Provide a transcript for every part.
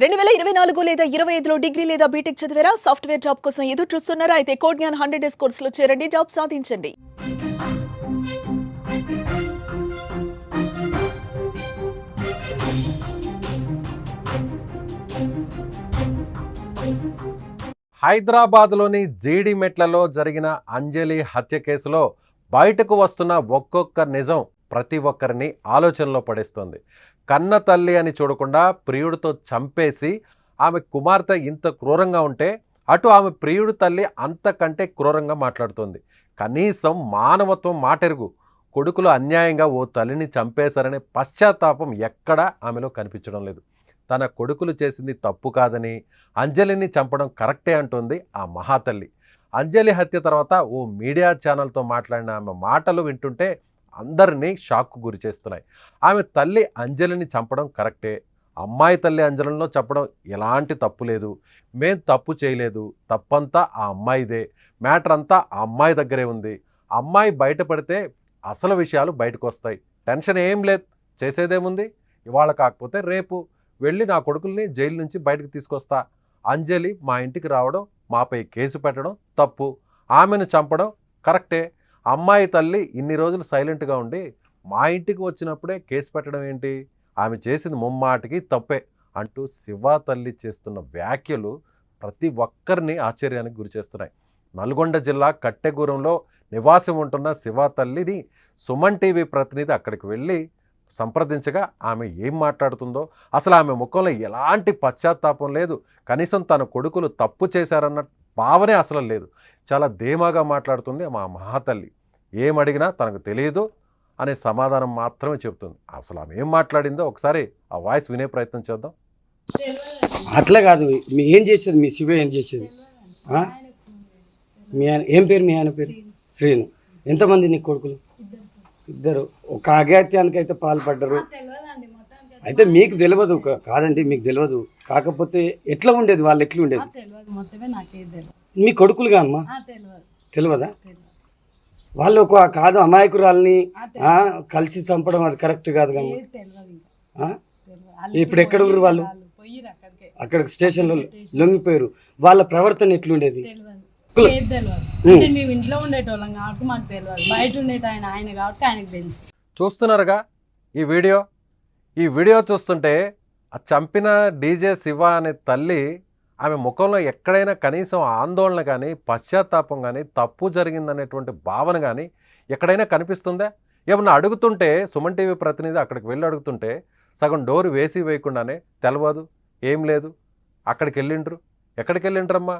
రెండు వేల ఇరవై నాలుగు లేదా ఇరవై ఐదులో డిగ్రీ లేదా బీటెక్ చదివారా? సాఫ్ట్వేర్ జాబ్ కోసం ఎదురు చూస్తున్నారా? అయితే కోడ్ జ్ఞాన్ హండ్రెడ్ డేస్ కోర్సులో చేరండి జాబ్ సాధించండి. హైదరాబాద్లోని జీడిమెట్లలో జరిగిన అంజలి హత్య కేసులో బయటకు వస్తున్న ఒక్కొక్క నిజం ప్రతి ఒక్కరిని ఆలోచనలో పడేస్తోంది. కన్న తల్లి అని చూడకుండా ప్రియుడితో చంపేసి ఆమె కుమార్తె ఇంత క్రూరంగా ఉంటే అటు ఆమె ప్రియుడి తల్లి అంతకంటే క్రూరంగా మాట్లాడుతోంది. కనీసం మానవత్వం మాటెరుగు. కొడుకులు అన్యాయంగా ఓ తల్లిని చంపేశారనే పశ్చాత్తాపం ఎక్కడా ఆమెలో కనిపించడం లేదు. తన కొడుకులు చేసింది తప్పు కాదని అంజలిని చంపడం కరెక్టే అంటుంది ఆ మహాతల్లి. అంజలి హత్య తర్వాత ఓ మీడియా ఛానల్తో మాట్లాడిన ఆమె మాటలు వింటుంటే అందరినీ షాక్కు గురి చేస్తున్నాయి. ఆమె తల్లి అంజలిని చంపడం కరెక్టే. అమ్మాయి తల్లి అంజలిలో చెప్పడం ఎలాంటి తప్పు లేదు. మేం తప్పు చేయలేదు. తప్పంతా ఆ అమ్మాయిదే. మ్యాటర్ అంతా ఆ అమ్మాయి దగ్గరే ఉంది. అమ్మాయి బయటపడితే అసలు విషయాలు బయటకు వస్తాయి టెన్షన్ ఏం లేదు. చేసేదేముంది? ఇవాళ కాకపోతే రేపు. వెళ్ళి నా కొడుకుల్ని జైలు నుంచి బయటకు తీసుకొస్తా. అంజలి మా ఇంటికి రావడం మాపై కేసు పెట్టడం తప్పు. ఆమెను చంపడం కరెక్టే. అమ్మాయి తల్లి ఇన్ని రోజులు సైలెంట్గా ఉండి మా ఇంటికి వచ్చినప్పుడే కేసు పెట్టడం ఏంటి? ఆమె చేసింది ముమ్మాటికి తప్పే అంటూ శివ తల్లి చేస్తున్న వ్యాఖ్యలు ప్రతి ఒక్కరిని ఆశ్చర్యానికి గురిచేస్తున్నాయి నల్గొండ జిల్లా కట్టెగూరంలో నివాసం ఉంటున్న శివ తల్లిని సుమన్ టీవీ ప్రతినిధి అక్కడికి వెళ్ళి సంప్రదించగా ఆమె ఏం మాట్లాడుతుందో అసలు ఆమె ముఖంలో ఎలాంటి పశ్చాత్తాపం లేదు కనీసం తన కొడుకులు తప్పు చేశారన్న భావనే అసలు లేదు. చాలా ధీమాగా మాట్లాడుతుంది మా మహాతల్లి. ఏం అడిగినా తనకు తెలియదు అనే సమాధానం మాత్రమే చెప్తుంది అసలు ఆమె ఏం మాట్లాడిందో ఒకసారి ఆ వాయిస్ వినే ప్రయత్నం చేద్దాం. అట్లా కాదు. మీ ఏం చేసేది? మీ శివ ఏం చేసేది? మీ ఆయన ఏం పేరు మీ ఆయన పేరు? శ్రీను. ఎంతమంది నీ కొడుకులు? ఇద్దరు. ఒక అఘాత్యానికి అయితే పాల్పడ్డరు అయితే మీకు తెలియదు కాదండి మీకు తెలియదు కాకపోతే ఎట్లా ఉండేది? వాళ్ళు ఎట్లా ఉండేది? తెలియదు మొత్తమే నాకేం తెలియదు మీ కొడుకులుగా అమ్మా? ఆ, తెలియదు వాళ్ళు ఒక కాదు అమాయకురాల్ని కలిసి చంపడం అది కరెక్ట్ కాదు కమ్మా ఇప్పుడు ఎక్కడ ఊరు వాళ్ళు? పోయిరు అక్కడికే. అక్కడికి స్టేషన్లో లొంగిపోయారు వాళ్ళ ప్రవర్తన ఎట్లుండేది? తెలియదు కుల- ఏది తెలియదు అంటే మేము ఇంట్లో ఉండేటోళ్ళం కాబట్టి మాకు తెలియదు బయట ఉండేట ఆయన ఆయన కాబట్టి ఆయనకు తెలుసు. చూస్తున్నారుగా ఈ వీడియో? ఈ వీడియో చూస్తుంటే ఆ చంపిన డీజే శివ అనే తల్లి ఆమె ముఖంలో ఎక్కడైనా కనీసం ఆందోళన కానీ పశ్చాత్తాపం కానీ తప్పు జరిగిందనేటువంటి భావన కానీ ఎక్కడైనా కనిపిస్తుందా? ఏమన్నా అడుగుతుంటే సుమన్ టీవీ ప్రతినిధి అక్కడికి వెళ్ళి అడుగుతుంటే సగం డోరు వేసి వేయకుండానే తెలవదు ఏం లేదు అక్కడికి వెళ్ళిండ్రు ఎక్కడికి వెళ్ళిండ్రమ్మా?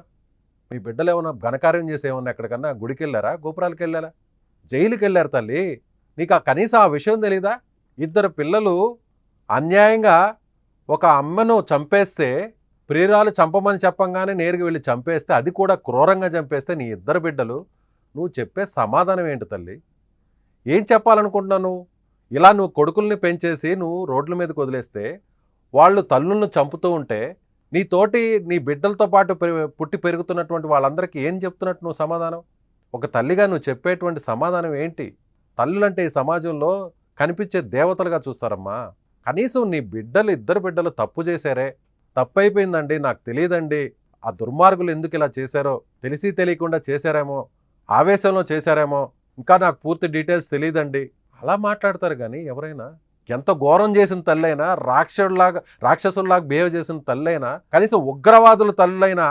మీ బిడ్డలు ఏమన్నా ఘనకార్యం చేసి ఏమన్నా ఎక్కడికన్నా గుడికి వెళ్ళారా గోపురాలకు వెళ్ళారా? జైలుకి వెళ్ళారు తల్లి నీకు ఆ కనీసం ఆ విషయం తెలీదా? ఇద్దరు పిల్లలు అన్యాయంగా ఒక అమ్మను చంపేస్తే ప్రియురాలు చంపమని చెప్పంగానే నేరుగా వెళ్ళి చంపేస్తే అది కూడా క్రూరంగా చంపేస్తే నీ ఇద్దరు బిడ్డలు నువ్వు చెప్పే సమాధానం ఏంటి తల్లి? ఏం చెప్పాలనుకుంటున్నావు ఇలా నువ్వు కొడుకుల్ని పెంచేసి నువ్వు రోడ్ల మీదకి వదిలేస్తే వాళ్ళు తల్లులను చంపుతూ ఉంటే నీ తోటి నీ బిడ్డలతో పాటు పుట్టి పెరుగుతున్నటువంటి వాళ్ళందరికీ ఏం చెప్తున్నట్టు నువ్వు సమాధానం? ఒక తల్లిగా నువ్వు చెప్పేటువంటి సమాధానం ఏంటి? తల్లులంటే ఈ సమాజంలో కనిపించే దేవతలుగా చూస్తారమ్మా. కనీసం నీ బిడ్డలు ఇద్దరు బిడ్డలు తప్పు చేశారే తప్పు అయిపోయిందండి నాకు తెలియదండి ఆ దుర్మార్గులు ఎందుకు ఇలా చేశారో తెలిసి తెలియకుండా చేశారేమో ఆవేశంలో చేశారేమో ఇంకా నాకు పూర్తి డీటెయిల్స్ తెలియదండి. అలా మాట్లాడతారు కానీ ఎవరైనా ఎంత ఘోరం చేసిన తల్లైనా రాక్షసులాగా రాక్షసుల్లాగా బిహేవ్ చేసిన తల్లైనా కనీసం ఉగ్రవాదుల తల్లైనా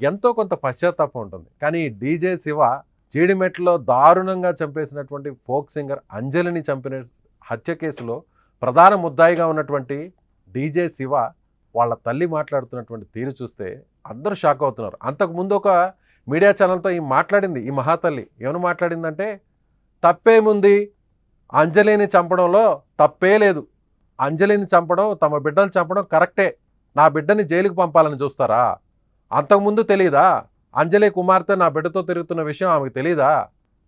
ఎంతో కొంత పశ్చాత్తాపం ఉంటుంది. కానీ ఈ డీజే శివ జీడిమెట్లో దారుణంగా చంపేసినటువంటి ఫోక్ సింగర్ అంజలిని చంపిన హత్య కేసులో ప్రధాన ముద్దాయిగా ఉన్నటువంటి డీజే శివ వాళ్ళ తల్లి మాట్లాడుతున్నటువంటి తీరు చూస్తే అందరూ షాక్ అవుతున్నారు. అంతకుముందు ఒక మీడియా ఛానల్తో ఈ మాట్లాడింది ఈ మహాతల్లి. ఏమని మాట్లాడిందంటే తప్పేముంది? అంజలిని చంపడంలో తప్పే లేదు. అంజలిని చంపడం తమ బిడ్డలు చంపడం కరెక్టే. నా బిడ్డని జైలుకు పంపాలని చూస్తారా? అంతకుముందు తెలియదా అంజలి కుమార్తె నా బిడ్డతో తిరుగుతున్న విషయం ఆమెకు తెలీదా?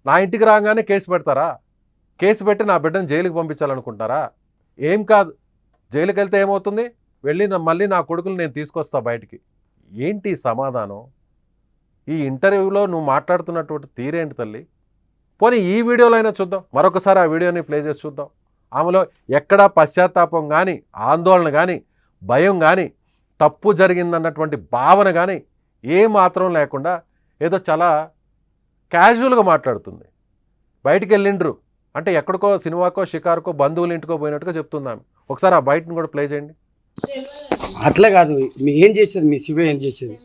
నా ఇంటికి రాగానే కేసు పెడతారా? కేసు పెట్టి నా బిడ్డను జైలుకి పంపించాలనుకుంటారా ఏం కాదు. జైలుకి వెళ్తే ఏమవుతుంది? వెళ్ళి మళ్ళీ నా కొడుకులు నేను తీసుకొస్తా బయటికి. ఏంటి సమాధానం? ఈ ఇంటర్వ్యూలో నువ్వు మాట్లాడుతున్నటువంటి తీరేంటి తల్లి? పోనీ ఈ వీడియోలో అయినా చూద్దాం. మరొకసారి ఆ వీడియోని ప్లే చేసి చూద్దాం. ఆమెలో ఎక్కడా పశ్చాత్తాపం కానీ ఆందోళన కానీ భయం కానీ తప్పు జరిగిందన్నటువంటి భావన కానీ ఏ మాత్రం లేకుండా ఏదో చాలా క్యాజువల్గా మాట్లాడుతుంది. బయటికి వెళ్ళిండ్రు. అంటే ఎక్కడికో సినిమాకో షికారుకో బంధువుల ఇంటికో పోయినట్టుగా చెప్తుంది ఆమె ఒకసారి ఆ బయటను కూడా ప్లే చేయండి. అట్లా కాదు. మీ ఏం చేసేది? మీ శివ ఏం చేసేది?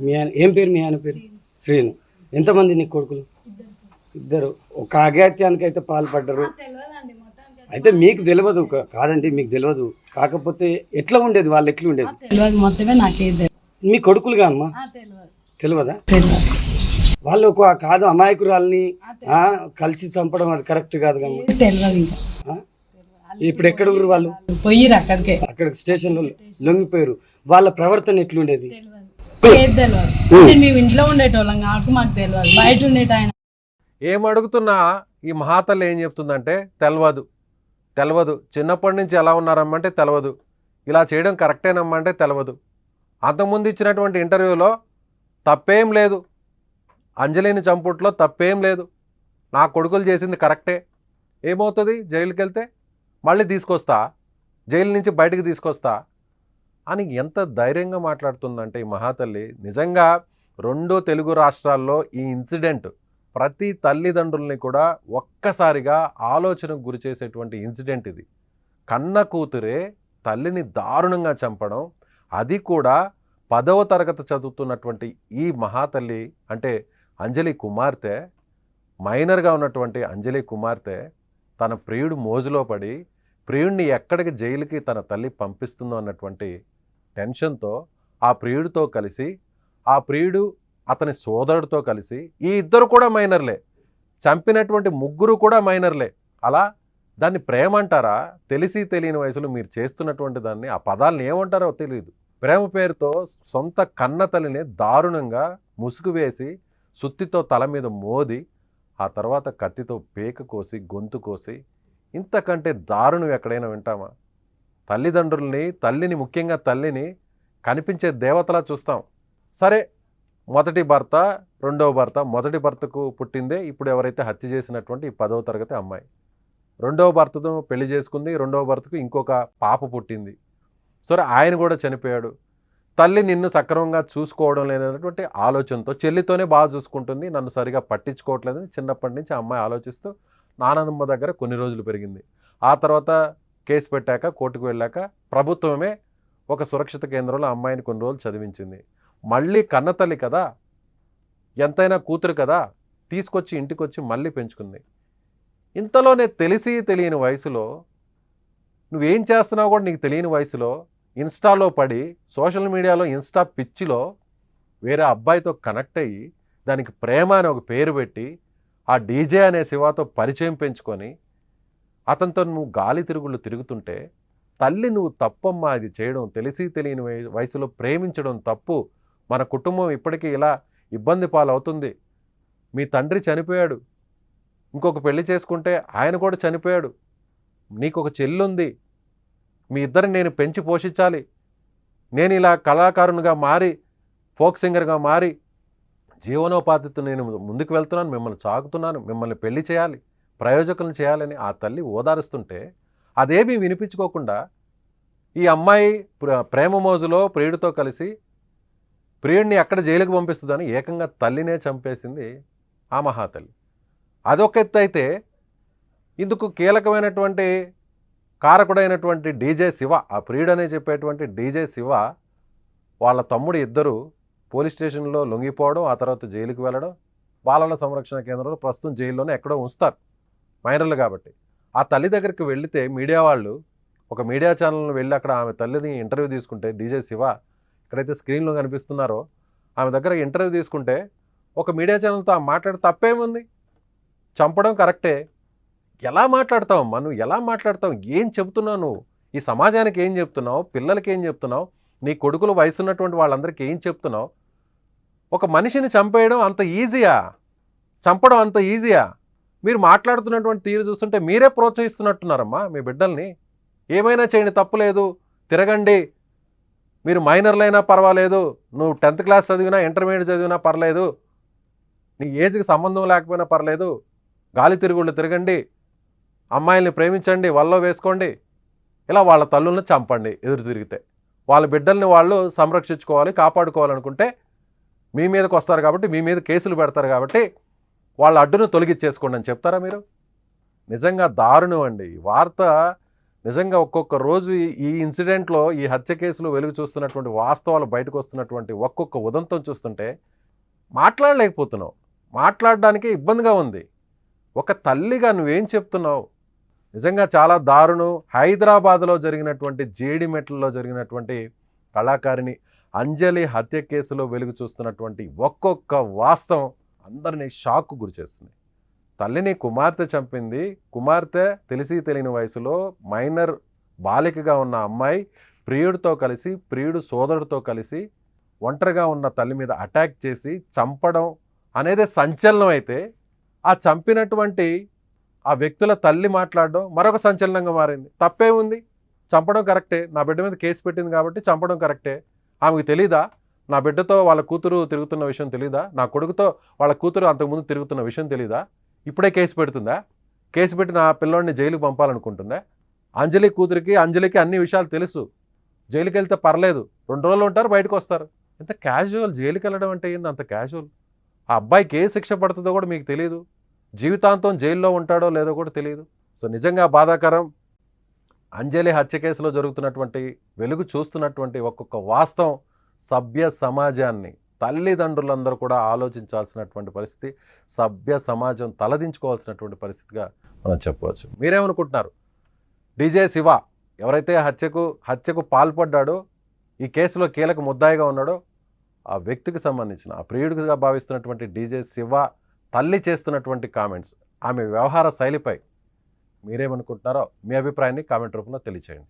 మీ ఆయన ఏం పేరు? మీ ఆయన పేరు? శ్రీను. ఎంతమంది నీ కొడుకులు? ఇద్దరు. ఒక అఘాత్యానికి అయితే పాల్పడ్డరు. అయితే మీకు తెలియదు కాదండి మీకు తెలియదు. కాకపోతే ఎట్లా ఉండేది? వాళ్ళు ఎట్లా ఉండేది? మీ కొడుకులుగా అమ్మా? తెలియదు. వాళ్ళు ఒక కాదు అమాయకురాల్ని ఆ, కలిసి చంపడం అది కరెక్ట్ కాదు? ఇప్పుడు ఎక్కడ ఊరు వాళ్ళు? పోయిరు అక్కడికే. అక్కడ స్టేషన్లో లొంగిపోయారు వాళ్ళ ప్రవర్తన ఎట్లుండేది? తెలియదు ఏది తెలియదు అంటే మేము ఇంట్లో ఉండేటోళ్ళం కాబట్టి మాకు తెలియదు బయట ఉండేట ఆయన. ఏం అడుగుతున్నా ఈ మహాతల్లి ఏం చెప్తుందంటే తెలవదు. తెలవదు. చిన్నప్పటి నుంచి ఎలా ఉన్నారమ్మంటే తెలవదు. ఇలా చేయడం కరెక్టేనమ్మంటే తెలవదు. అంతకుముందు ఇచ్చినటువంటి ఇంటర్వ్యూలో తప్పేం లేదు. అంజలిని చంపుట్లో తప్పేం లేదు. నా కొడుకులు చేసింది కరెక్టే. ఏమవుతుంది? జైలుకి వెళ్తే మళ్ళీ తీసుకొస్తా? జైలు నుంచి బయటికి తీసుకొస్తా? అని ఎంత ధైర్యంగా మాట్లాడుతుందంటే ఈ మహాతల్లి నిజంగా రెండు తెలుగు రాష్ట్రాల్లో ఈ ఇన్సిడెంట్ ప్రతి తల్లిదండ్రుల్ని కూడా ఒక్కసారిగా ఆలోచనకు గురి చేసేటువంటి ఇన్సిడెంట్ ఇది. కన్న కూతురే తల్లిని దారుణంగా చంపడం అది కూడా పదవ తరగతి చదువుతున్నటువంటి ఈ మహాతల్లి అంటే అంజలి కుమార్తె మైనర్గా ఉన్నటువంటి అంజలి కుమార్తె తన ప్రియుడు మోజులో పడి ప్రియుడిని ఎక్కడికి జైలుకి తన తల్లి పంపిస్తుందో అన్నటువంటి టెన్షన్తో ఆ ప్రియుడితో కలిసి ఆ ప్రియుడు అతని సోదరుడితో కలిసి ఈ ఇద్దరు కూడా మైనర్లే. చంపినటువంటి ముగ్గురు కూడా మైనర్లే. అలా దాన్ని ప్రేమ అంటారా? తెలిసి తెలియని వయసులో మీరు చేస్తున్నటువంటి దాన్ని ఆ పదాలను ఏమంటారో తెలియదు ప్రేమ పేరుతో సొంత కన్న తల్లిని దారుణంగా ముసుగు వేసి సుత్తితో తల మీద మోది ఆ తర్వాత కత్తితో పేక కోసి గొంతు కోసి ఇంతకంటే దారుణం ఎక్కడైనా వింటామా? తల్లిదండ్రుల్ని తల్లిని ముఖ్యంగా తల్లిని కనిపించే దేవతలా చూస్తాం. సరే మొదటి భర్త రెండవ భర్త మొదటి భర్తకు పుట్టిందే ఇప్పుడు ఎవరైతే హత్య చేసినటువంటి ఈ పదవ తరగతి అమ్మాయి. రెండవ భర్తతో పెళ్ళి చేసుకుంది రెండవ భర్తకు ఇంకొక పాప పుట్టింది. సరే ఆయన కూడా చనిపోయాడు. తల్లి నిన్ను సక్రమంగా చూసుకోవడం లేదన్నటువంటి ఆలోచనతో చెల్లితోనే బాగా చూసుకుంటుంది నన్ను సరిగా పట్టించుకోవట్లేదని చిన్నప్పటి నుంచి అమ్మాయి ఆలోచిస్తూ నానమ్మ దగ్గర కొన్ని రోజులు పెరిగింది. ఆ తర్వాత కేసు పెట్టాక కోర్టుకు వెళ్ళాక ప్రభుత్వమే ఒక సురక్షిత కేంద్రంలో అమ్మాయిని కొన్ని రోజులు చదివించింది. మళ్ళీ కన్నతల్లి కదా ఎంతైనా కూతురు కదా తీసుకొచ్చి ఇంటికొచ్చి మళ్ళీ పెంచుకుంది. ఇంతలోనే తెలిసి తెలియని వయసులో నువ్వేం చేస్తున్నావు కూడా నీకు తెలియని వయసులో ఇన్స్టాలో పడి సోషల్ మీడియాలో ఇన్స్టా పిచ్చిలో వేరే అబ్బాయితో కనెక్ట్ అయ్యి దానికి ప్రేమ అని ఒక పేరు పెట్టి ఆ డీజే అనే శివాతో పరిచయం పెంచుకొని అతనితో నువ్వు గాలి తిరుగుళ్ళు తిరుగుతుంటే తల్లి నువ్వు తప్పమ్మా ఇది చేయడం తెలిసి తెలియని వయసులో ప్రేమించడం తప్పు. మన కుటుంబం ఇప్పటికీ ఇలా ఇబ్బంది పాలవుతుంది. మీ తండ్రి చనిపోయాడు. ఇంకొక పెళ్ళి చేసుకుంటే ఆయన కూడా చనిపోయాడు. నీకు ఒక చెల్లుంది. మీ ఇద్దరిని నేను పెంచి పోషించాలి. నేను ఇలా కళాకారునిగా మారి ఫోక్ సింగర్గా మారి జీవనోపాధితో నేను ముందుకు వెళ్తున్నాను మిమ్మల్ని సాగుతున్నాను మిమ్మల్ని పెళ్ళి చేయాలి ప్రయోజకులను చేయాలని ఆ తల్లి ఓదారుస్తుంటే అదేమీ వినిపించుకోకుండా ఈ అమ్మాయి ప్ర- ప్రేమ మోజులో ప్రియుడితో కలిసి ప్రియుడిని ఎక్కడ జైలుకు పంపిస్తుందని ఏకంగా తల్లినే చంపేసింది ఆ మహాతల్లి. అదొక ఎత్తు అయితే ఇందుకు కీలకమైనటువంటి కారకుడైనటువంటి డీజే శివ ఆ ప్రియుడనే చెప్పేటువంటి డీజే శివ వాళ్ళ తమ్ముడు ఇద్దరు పోలీస్ స్టేషన్లో లొంగిపోవడం ఆ తర్వాత జైలుకి వెళ్ళడం బాలల సంరక్షణ కేంద్రంలో ప్రస్తుతం జైల్లోనే ఎక్కడో ఉంచుతారు మైనర్లు కాబట్టి. ఆ తల్లి దగ్గరికి వెళితే మీడియా వాళ్ళు ఒక మీడియా ఛానల్ను వెళ్ళి అక్కడ ఆమె తల్లిని ఇంటర్వ్యూ తీసుకుంటే డీజే శివ ఎక్కడైతే స్క్రీన్లో కనిపిస్తున్నారో ఆమె దగ్గర ఇంటర్వ్యూ తీసుకుంటే ఒక మీడియా ఛానల్తో ఆ మాట్లాడి తప్పేముంది? చంపడం కరెక్టే ఎలా మాట్లాడతావు నువ్వు ఎలా మాట్లాడతావు? ఏం చెబుతున్నావు నువ్వు? ఈ సమాజానికి ఏం చెప్తున్నావు పిల్లలకి ఏం చెప్తున్నావు నీ కొడుకులు వయసు ఉన్నటువంటి వాళ్ళందరికీ ఏం చెప్తున్నావు ఒక మనిషిని చంపేయడం అంత ఈజీయా? చంపడం అంత ఈజీయా? మీరు మాట్లాడుతున్నటువంటి తీరు చూస్తుంటే మీరే ప్రోత్సహిస్తున్నట్టున్నారమ్మా మీ బిడ్డల్ని. ఏమైనా చేయండి తప్పులేదు తిరగండి. మీరు మైనర్లైనా పర్వాలేదు. నువ్వు టెన్త్ క్లాస్ చదివినా ఇంటర్మీడియట్ చదివినా పర్లేదు. నీ ఏజ్కి సంబంధం లేకపోయినా పర్లేదు. గాలి తిరుగుళ్ళు తిరగండి. అమ్మాయిల్ని ప్రేమించండి వల్లో వేసుకోండి. ఇలా వాళ్ళ తల్లుల్ని చంపండి ఎదురు తిరిగితే. వాళ్ళ బిడ్డల్ని వాళ్ళు సంరక్షించుకోవాలి కాపాడుకోవాలనుకుంటే మీ మీదకి వస్తారు కాబట్టి మీ మీద కేసులు పెడతారు కాబట్టి వాళ్ళ అడ్డును తొలగించేసుకోండి అని చెప్తారా మీరు? నిజంగా దారుణం అండి. వార్త నిజంగా ఒక్కొక్క రోజు ఈ- ఈ ఇన్సిడెంట్లో ఈ హత్య కేసులో వెలుగు చూస్తున్నటువంటి వాస్తవాలు బయటకు వస్తున్నటువంటి ఒక్కొక్క ఉదంతం చూస్తుంటే మాట్లాడలేకపోతున్నావు. మాట్లాడడానికి ఇబ్బందిగా ఉంది. ఒక తల్లిగా నువ్వేం చెప్తున్నావు? నిజంగా చాలా దారుణం. హైదరాబాద్లో జరిగినటువంటి జేడిమెట్లలో జరిగినటువంటి కళాకారిణి అంజలి హత్య కేసులో వెలుగు చూస్తున్నటువంటి ఒక్కొక్క వాస్తవం అందరినీ షాక్కు గురిచేస్తుంది తల్లిని కుమార్తె చంపింది. కుమార్తె తెలిసి తెలియని వయసులో మైనర్ బాలికగా ఉన్న అమ్మాయి ప్రియుడితో కలిసి ప్రియుడు సోదరుడితో కలిసి ఒంటరిగా ఉన్న తల్లి మీద అటాక్ చేసి చంపడం అనేది సంచలనం అయితే ఆ చంపినటువంటి ఆ వ్యక్తుల తల్లి మాట్లాడడం మరొక సంచలనంగా మారింది. తప్పే ఉంది. చంపడం కరెక్టే. నా బిడ్డ మీద కేసు పెట్టింది కాబట్టి చంపడం కరెక్టే. ఆమెకు తెలీదా? నా బిడ్డతో వాళ్ళ కూతురు తిరుగుతున్న విషయం తెలీదా? నా కొడుకుతో వాళ్ళ కూతురు అంతకుముందు తిరుగుతున్న విషయం తెలీదా? ఇప్పుడే కేసు పెడుతుందా? కేసు పెట్టి నా పిల్లోడిని జైలుకి పంపాలనుకుంటుందా? అంజలి కూతురికి అంజలికి అన్ని విషయాలు తెలుసు. జైలుకి వెళ్తే పర్లేదు. రెండు రోజులు ఉంటారు బయటకు వస్తారు. ఎంత క్యాజువల్ జైలుకి వెళ్ళడం అంటే ఏంది అంత క్యాజువల్ ఆ అబ్బాయికి ఏ శిక్ష పడుతుందో కూడా మీకు తెలియదు జీవితాంతం జైల్లో ఉంటాడో లేదో కూడా తెలియదు సో నిజంగా బాధాకరం. అంజలి హత్య కేసులో జరుగుతున్నటువంటి వెలుగు చూస్తున్నటువంటి ఒక్కొక్క వాస్తవం సభ్య సమాజాన్ని తల్లిదండ్రులందరూ కూడా ఆలోచించాల్సినటువంటి పరిస్థితి సభ్య సమాజం తలదించుకోవాల్సినటువంటి పరిస్థితిగా మనం చెప్పవచ్చు. మీరేమనుకుంటున్నారు? డీజే శివ ఎవరైతే హత్యకు హత్యకు పాల్పడ్డాడో ఈ కేసులో కీలక ముద్దాయిగా ఉన్నాడో ఆ వ్యక్తికి సంబంధించిన ఆ ప్రియుడిగా భావిస్తున్నటువంటి డీజే శివ తల్లి చేస్తున్నటువంటి కామెంట్స్ ఆమె వ్యవహార శైలిపై మీరేమనుకుంటున్నారో మీ అభిప్రాయాన్ని కామెంట్ రూపంలో తెలియచేయండి.